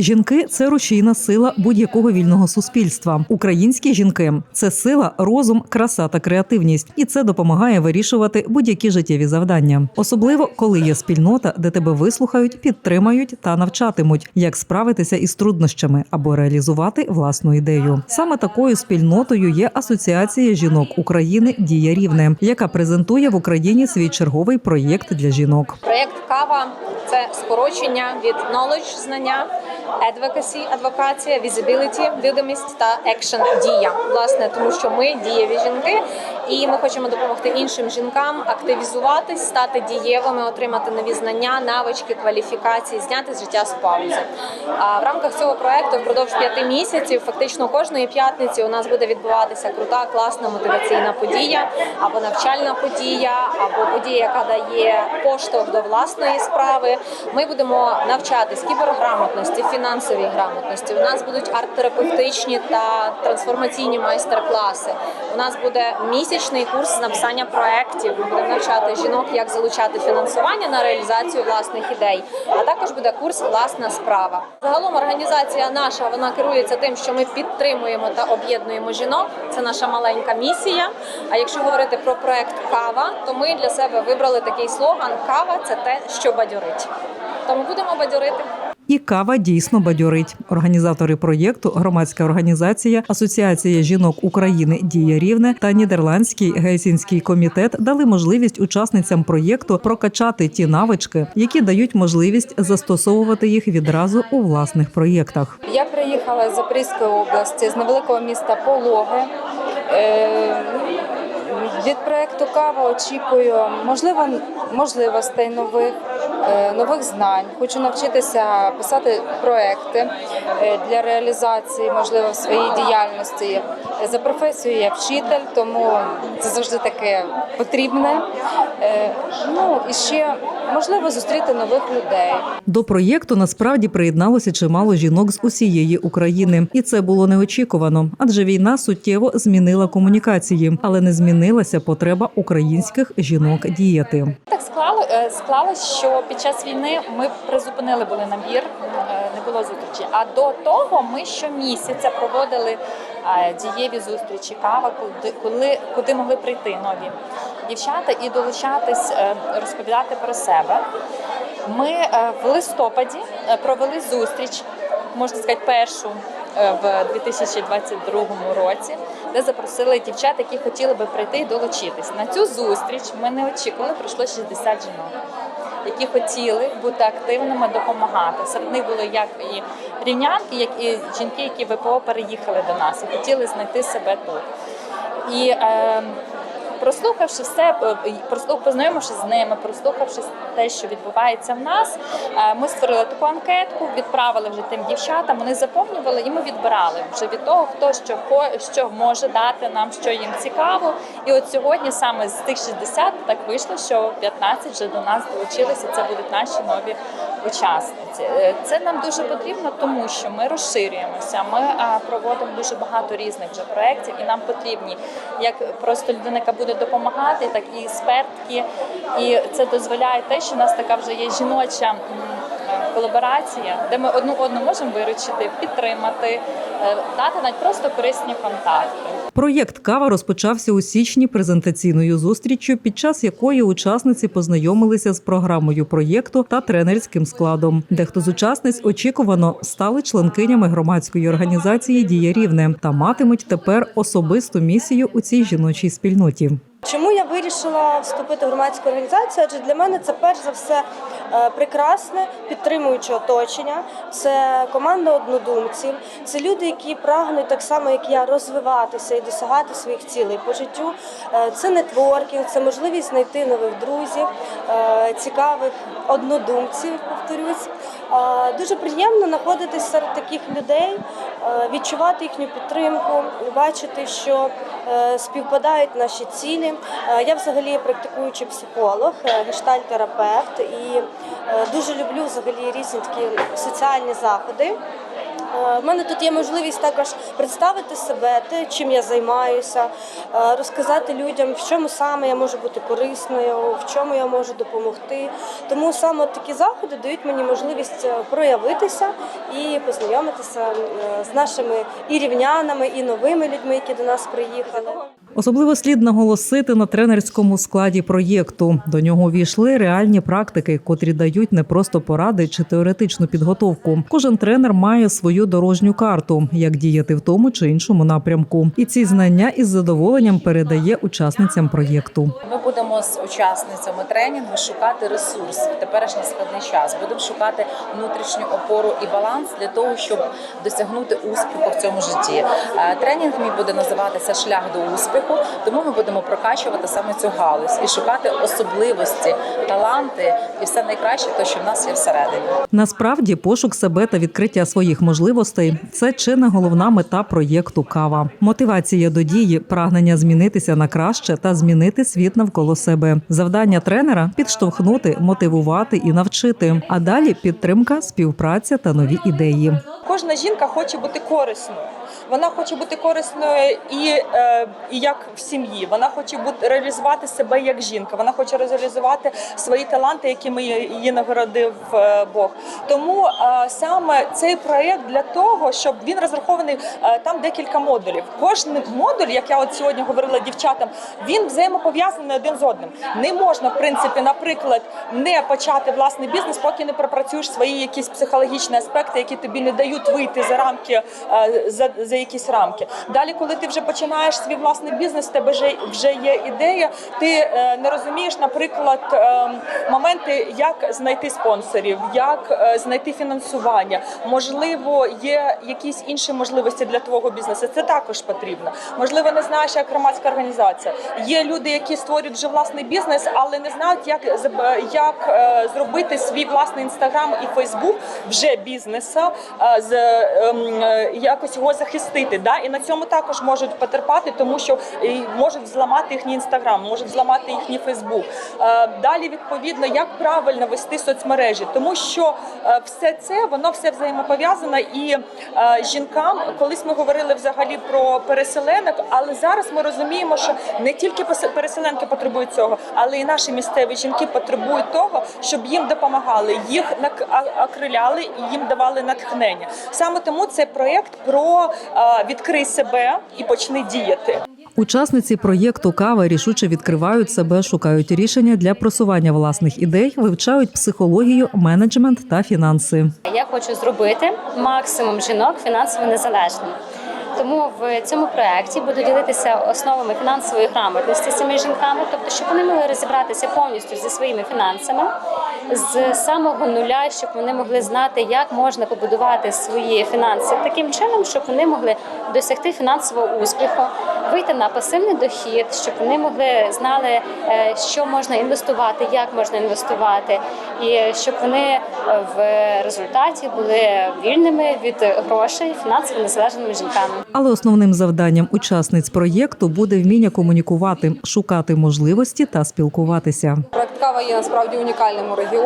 Жінки це рушійна сила будь-якого вільного суспільства. Українські жінки це сила, розум, краса та креативність, і це допомагає вирішувати будь-які життєві завдання, особливо коли є спільнота, де тебе вислухають, підтримають та навчатимуть, як справитися із труднощами або реалізувати власну ідею. Саме такою спільнотою є Асоціація жінок України Дія Рівне, яка презентує в Україні свій черговий проєкт для жінок. Проєкт Кава це скорочення від knowledge – знання, advocacy – адвокація, visibility – видимість та action – дія. Власне, тому що ми дієві жінки, і ми хочемо допомогти іншим жінкам активізуватись, стати дієвими, отримати нові знання, навички, кваліфікації, зняти з життя з паузи. А в рамках цього проекту впродовж п'яти місяців, фактично кожної п'ятниці, у нас буде відбуватися крута, класна мотиваційна подія або навчальна подія, або подія, яка дає поштовх до власної справи. Ми будемо навчатись кіберграмотності, фінансовій грамотності. У нас будуть арт-терапевтичні та трансформаційні майстер-класи. У нас буде місячний курс написання проєктів. Ми будемо навчати жінок, як залучати фінансування на реалізацію власних ідей. А також буде курс Власна справа. Загалом організація наша вона керується тим, що ми підтримуємо та об'єднуємо жінок. Це наша маленька місія. А якщо говорити про проект Кава, то ми для себе вибрали такий слоган Кава це те, що бадьорить. Тому будемо бадьорити. І кава дійсно бадьорить. Організатори проєкту, громадська організація Асоціація жінок України Дія Рівне та Нідерландський гельсінський комітет дали можливість учасницям проєкту прокачати ті навички, які дають можливість застосовувати їх відразу у власних проєктах. Я приїхала з Запорізької області, з невеликого міста Пологи. Від проекту Кава очікую можливо можливостей нових, е, нових знань. Хочу навчитися писати проекти е, для реалізації, можливо, в своїй діяльності. За професією я вчитель, тому це завжди таке потрібне. Е, Ну і ще можливо зустріти нових людей. До проєкту насправді приєдналося чимало жінок з усієї України, і це було неочікувано, адже війна суттєво змінила комунікації, але не змінилася потреба українських жінок діяти. Так склало е, склалось, що під час війни ми призупинили були набір, е, не було зустрічі. А до того ми щомісяця проводили е, дієві зустрічі, кава, куди коли куди могли прийти нові дівчата і долучатись, розповідати про себе. Ми в листопаді провели зустріч, можна сказати, першу в 2022 році, де запросили дівчат, які хотіли би прийти і долучитись. На цю зустріч ми не очікували, прийшло 60 жінок, які хотіли бути активними, допомагати. Серед них були як і рівнянки, як і жінки, які ВПО переїхали до нас і хотіли знайти себе тут. І е, прослухавши все, познайомившись з ними, прослухавши те, що відбувається в нас, е, ми створили таку анкетку, відправили вже тим дівчатам. Вони заповнювали, і ми відбирали вже від того, хто що що може дати нам, що їм цікаво. І от сьогодні саме з тих 60 так вийшло, що 15 вже до нас долучилися. Це будуть наші нові учасниці. Е, Це нам дуже потрібно, тому що ми розширюємося. Ми проводимо дуже багато різних вже проєктів, і нам потрібні як просто людина, яка буде допомагати, так і експертки. І це дозволяє те, що в нас така вже є жіноча. Колаборація, де ми одну одну можемо виручити, підтримати, е, дати навіть просто корисні контакти. Проєкт Кава розпочався у січні презентаційною зустріччю, під час якої учасниці познайомилися з програмою проєкту та тренерським складом. Дехто з учасниць очікувано стали членкинями громадської організації Дія Рівне та матимуть тепер особисту місію у цій жіночій спільноті. Чому я вирішила вступити в громадську організацію? Адже для мене це перш за все е, прекрасне підтримуюче оточення. Це команда однодумців, це люди, які прагнуть так само, як я, розвиватися і досягати своїх цілей по життю. Е, Це нетворкінг, це можливість знайти нових друзів, е, цікавих однодумців. Повторюсь, дуже приємно знаходитися серед таких людей, відчувати їхню підтримку, бачити, що е, співпадають наші цілі. Я взагалі практикуючий психолог, е, гештальтерапевт і е, дуже люблю взагалі різні такі соціальні заходи. Е, В мене тут є можливість також представити себе, те, чим я займаюся, е, розказати людям, в чому саме я можу бути корисною, в чому я можу допомогти. Тому саме такі заходи дають мені можливість е, проявитися і познайомитися е, з нашими і рівнянами, і новими людьми, які до нас приїхали. Особливо слід наголосити на тренерському складі проєкту. До нього увійшли реальні практики, котрі дають не просто поради чи теоретичну підготовку. Кожен тренер має свою дорожню карту, як діяти в тому чи іншому напрямку. І ці знання із задоволенням передає учасницям проєкту. Ми будемо з учасницями тренінгу шукати ресурс в теперішній складний час. Будемо шукати внутрішню опору і баланс для того, щоб досягнути успіху в цьому житті. Е, Тренінг мій буде називатися Шлях до успіху, тому ми будемо прокачувати саме цю галузь і шукати особливості, таланти і все найкраще, те, що в нас є всередині. Насправді, пошук себе та відкриття своїх можливостей це чи не головна мета проєкту Кава. Мотивація до дії, прагнення змінитися на краще та змінити світ навколо себе. Завдання тренера підштовхнути, мотивувати і навчити. А далі підтримка, співпраця та нові ідеї. Кожна жінка хоче бути корисною. Вона хоче бути корисною і, е, і як в сім'ї. Вона хоче бути реалізувати себе як жінка. Вона хоче реалізувати свої таланти, якими її нагородив е, Бог. Тому е, саме цей проєкт для того, щоб він розрахований е, там декілька модулів. Кожен модуль, як я от сьогодні говорила дівчатам, він взаємопов'язаний один з одним. Не можна, в принципі, наприклад, не почати власний бізнес, поки не пропрацюєш свої якісь психологічні аспекти, які тобі не дають вийти за рамки е, за, за якісь рамки. Далі, коли ти вже починаєш свій власний бізнес, в тебе вже, вже є ідея. Ти е, не розумієш, наприклад, е, моменти, як знайти спонсорів, як е, знайти фінансування. Можливо, є якісь інші можливості для твого бізнесу. Це також потрібно. Можливо, не знаєш, як громадська організація. Є люди, які створюють вже власний бізнес, але не знають, як як зробити свій власний інстаграм і Фейсбук вже бізнеса, з ем, е, якось його захистити. Да? І на цьому також можуть потерпати, тому що можуть зламати їхній інстаграм, можуть зламати їхній Фейсбук. Е, Далі відповідно, як правильно вести соцмережі, тому що е, все це воно все взаємопов'язане і жінкам, колись ми говорили взагалі про переселенок, але зараз ми розуміємо, що не тільки переселенки потребують цього, але і наші місцеві жінки потребують того, щоб їм допомагали, їх нак- і їм давали натхнення. Саме тому цей проєкт про е, відкрий себе і почни діяти. Учасниці проєкту Кава рішуче відкривають себе, шукають рішення для просування власних ідей, вивчають психологію, менеджмент та фінанси. Я хочу зробити максимум жінок фінансово незалежними. Тому в цьому проєкті буду ділитися основами фінансової грамотності з цими жінками, тобто, щоб вони могли розібратися повністю зі своїми фінансами з самого нуля, щоб вони могли знати, як можна побудувати свої фінанси таким чином, щоб вони могли досягти фінансового успіху, вийти на пасивний дохід, щоб вони могли знали, е, що можна інвестувати, як можна інвестувати, і щоб вони е, в результаті були вільними від грошей, фінансово незалежними жінками. Але основним завданням учасниць проєкту буде вміння комунікувати, шукати можливості та спілкуватися. Проект кава є насправді унікальним у регіоні.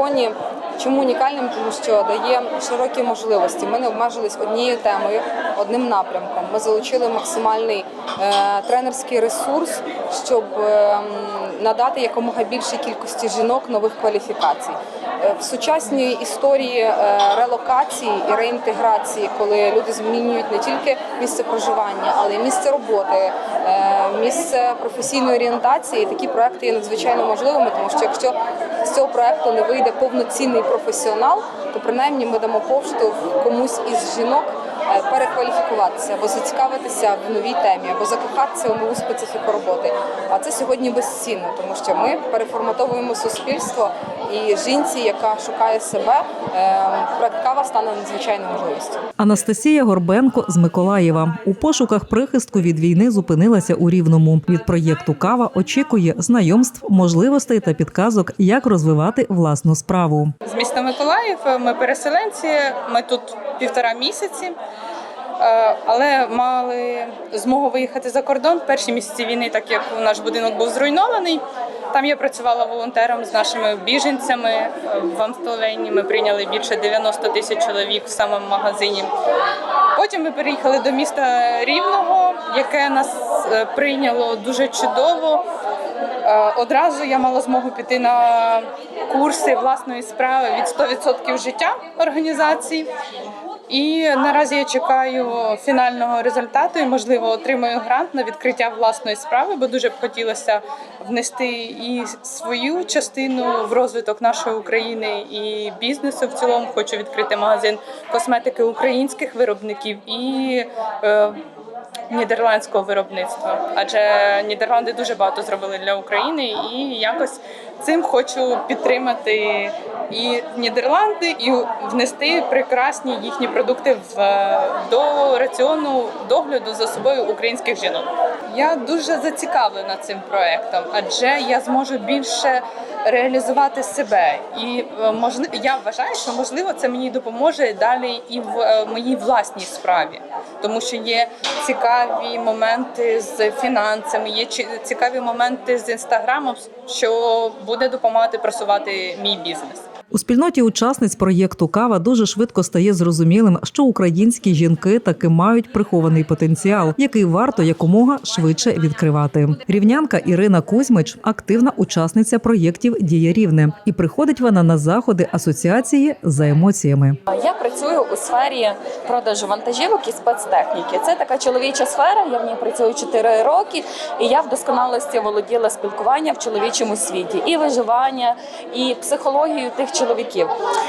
Чому унікальним? Тому що дає широкі можливості. Ми не обмежились однією темою, одним напрямком. Ми залучили максимальний е, тренерський ресурс, щоб е, надати якомога більшій кількості жінок нових кваліфікацій. Е, В сучасній історії е, релокації і реінтеграції, коли люди змінюють не тільки місце проживання, але й місце роботи, е, місце професійної орієнтації, такі проекти є надзвичайно можливими, тому що якщо з цього проекту не вийде повноцінний професіонал, то принаймні ми дамо поштовх комусь із жінок перекваліфікуватися або зацікавитися в новій темі, або закохатися у нову специфіку роботи. А це сьогодні безцінно, тому що ми переформатовуємо суспільство і жінці, яка шукає себе, е, проект кава стане надзвичайною можливістю. Анастасія Горбенко з Миколаєва у пошуках прихистку від війни зупинилася у Рівному. Від проєкту Кава очікує знайомств, можливостей та підказок, як розвивати власну справу. з міста Миколаїв. Ми переселенці. Ми тут півтора місяці, Е, але мали змогу виїхати за кордон в перші місяці війни, так як наш будинок був зруйнований. Там я працювала волонтером з нашими біженцями. В Амстолені ми прийняли більше 90 тисяч чоловік в самому магазині. Потім ми переїхали до міста Рівного, яке нас е, прийняло дуже чудово. Е, Одразу я мала змогу піти на курси власної справи від 100% життя організації. І наразі я чекаю фінального результату і, можливо, отримаю грант на відкриття власної справи, бо дуже б хотілося внести і свою частину в розвиток нашої України і бізнесу в цілому. Хочу відкрити магазин косметики українських виробників і е, нідерландського виробництва. Адже Нідерланди дуже багато зробили для України, і якось цим хочу підтримати і Нідерланди, і внести прекрасні їхні продукти в до раціону догляду за собою українських жінок. Я дуже зацікавлена цим проектом, адже я зможу більше реалізувати себе. І можливо, я вважаю, що можливо це мені допоможе далі і в е, моїй власній справі, тому що є цікаві моменти з фінансами, є цікаві моменти з інстаграмом, що буде допомагати просувати мій бізнес. У спільноті учасниць проєкту Кава дуже швидко стає зрозумілим, що українські жінки таки мають прихований потенціал, який варто якомога швидше відкривати. Рівнянка Ірина Кузьмич активна учасниця проєктів Дія рівне, і приходить вона на заходи асоціації за емоціями. Я працюю у сфері продажу вантажівок і спецтехніки. Це така чоловіча сфера. Я в ній працюю 4 роки, і я в досконалості володіла спілкуванням в чоловічому світі, і виживання, і психологію тих чоловіків.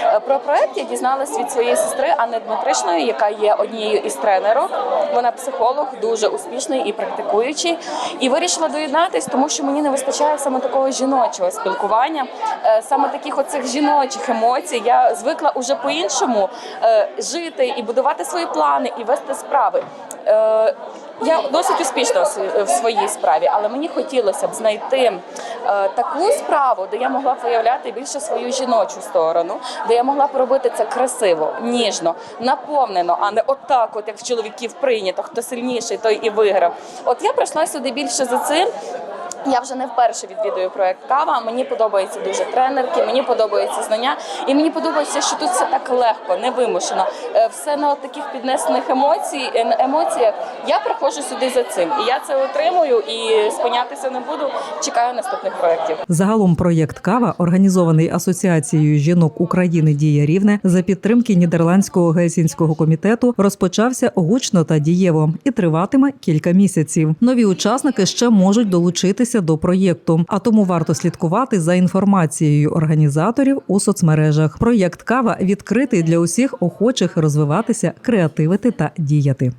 Е, Про проект я дізналась від своєї сестри Анни Дмитричної, яка є однією із тренерок. Вона психолог, дуже успішний і практикуючий. І вирішила доєднатись, тому що мені не вистачає саме такого жіночого спілкування, е, саме таких оцих жіночих емоцій. Я звикла уже по-іншому е, жити і будувати свої плани і вести справи. Е, Я досить успішна в своїй справі, але мені хотілося б знайти е, таку справу, де я могла б виявляти більше свою жіночу сторону, де я могла б робити це красиво, ніжно, наповнено, а не отак, от як в чоловіків прийнято, хто сильніший, той і виграв. От я прийшла сюди більше за цим. Я вже не вперше відвідую проект кава. Мені подобаються дуже тренерки, мені подобаються знання, і мені подобається, що тут все так легко, невимушено. Е, Все на таких піднесених емоцій, е, емоціях. Я приходжу сюди за цим, і я це отримую і спинятися не буду. Чекаю наступних проєктів. Загалом проєкт Кава, організований Асоціацією жінок України Дія Рівне за підтримки нідерландського гельсінського комітету, розпочався гучно та дієво і триватиме кілька місяців. Нові учасники ще можуть долучитися до проєкту, а тому варто слідкувати за інформацією організаторів у соцмережах. Проєкт Кава відкритий для усіх охочих розвиватися, креативити та діяти.